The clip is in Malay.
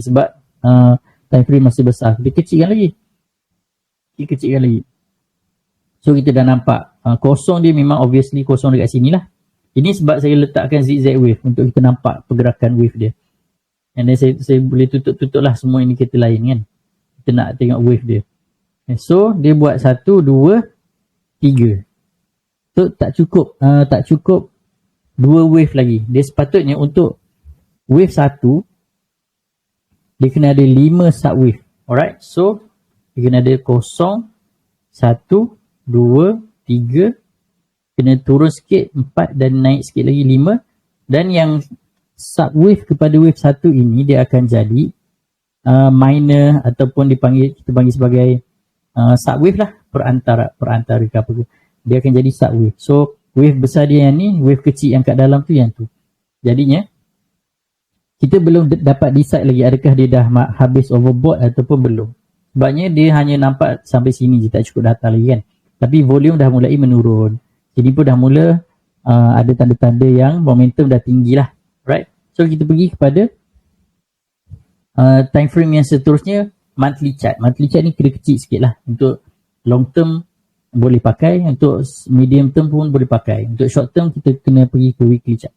sebab uh, time frame masih besar. Kita kecilkan lagi. Kita kecilkan lagi. So kita dah nampak uh, kosong dia memang obviously kosong dekat sini lah. Ini sebab saya letakkan zigzag wave untuk kita nampak pergerakan wave dia. And then saya, saya boleh tutup-tutup lah semua indikator lain kan. Kita nak tengok wave dia. Okay, so dia buat satu, dua, tiga. So tak cukup, uh, tak cukup dua wave lagi. Dia sepatutnya untuk wave satu, dia kena ada lima subwave. Alright, so dia kena ada kosong, satu, dua, tiga, kena turun sikit, empat dan naik sikit lagi lima. Dan yang subwave kepada wave satu ini dia akan jadi uh, minor ataupun dipanggil kita panggil sebagai uh, subwave lah perantara perantara ke apa ke. Dia akan jadi subwave. So wave besar dia yang ni, wave kecil yang kat dalam tu yang tu. Jadinya kita belum dapat decide lagi adakah dia dah habis overboard ataupun belum. Sebabnya dia hanya nampak sampai sini je tak cukup data lagi kan. Tapi volume dah mulai menurun. Jadi pun dah mula uh, ada tanda-tanda yang momentum dah tinggi lah. Right? So kita pergi kepada uh, time frame yang seterusnya monthly chart. Monthly chart ni kira kecil sikit lah. Untuk long term boleh pakai. Untuk medium term pun boleh pakai. Untuk short term kita kena pergi ke weekly chart.